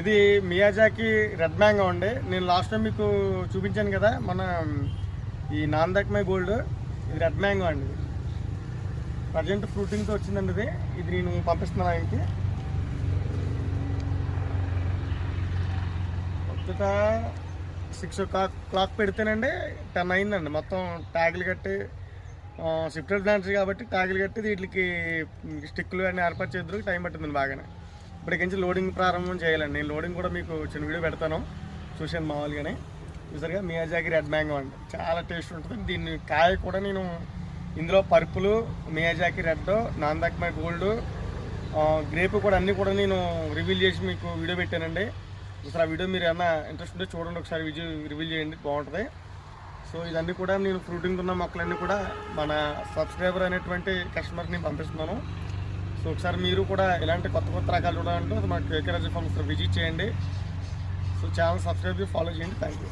ఇది Miyazaki red mango అండి. నేను లాస్ట్ టైం మీకు చూపించాను కదా మన ఈ నాందక్మై గోల్డ్. ఇది రెడ్ మ్యాంగో అండి. ప్రజెంట్ ఫ్రూటింగ్తో వచ్చిందండి ఇది. ఇది నేను పంపిస్తున్నాను ఆయనకి. కొత్తట సిక్స్ ఓ క్లాక్ క్లాక్ పెడితేనండి టెన్ అయిందండి. మొత్తం ట్యాగులు కట్టి షిఫ్టెడ్ ప్లాంట్స్ కాబట్టి ట్యాగులు కట్టి వీటికి స్టిక్లు అన్నీ ఏర్పాటు చేద్దరు టైం పట్టిందండి బాగానే. ఇప్పటికించి లోడింగ్ ప్రారంభం చేయాలండి. నేను లోడింగ్ కూడా మీకు చిన్న వీడియో పెడతాను. చూశాను మామూలుగానే. చూసారుగా మియాజాకి రెడ్ మ్యాంగో అండి. చాలా టేస్ట్ ఉంటుంది. దీన్ని కాయ కూడా నేను ఇందులో పర్పులు Miyazaki red Nam Dok Mai gold grape కూడా అన్నీ కూడా నేను రివీల్ చేసి మీకు వీడియో పెట్టానండి. అసలు ఆ వీడియో మీరు ఏమైనా ఇంట్రెస్ట్ ఉంటే చూడండి. ఒకసారి వీడియో రివీల్ చేయండి. బాగుంటుంది. సో ఇదన్నీ కూడా నేను ఫ్రూటింగ్ ఉన్న మొక్కలన్నీ కూడా మన సబ్స్క్రైబర్ అనేటువంటి కస్టమర్ని పంపిస్తున్నాను. సో ఒకసారి మీరు కూడా ఇలాంటి కొత్త కొత్త రకాలు చూడాలంటే మన కేకరాజు ఫార్మ్స్ విజిట్ చేయండి. సో ఛానల్ సబ్స్క్రైబ్ ఫాలో చేయండి. Thank you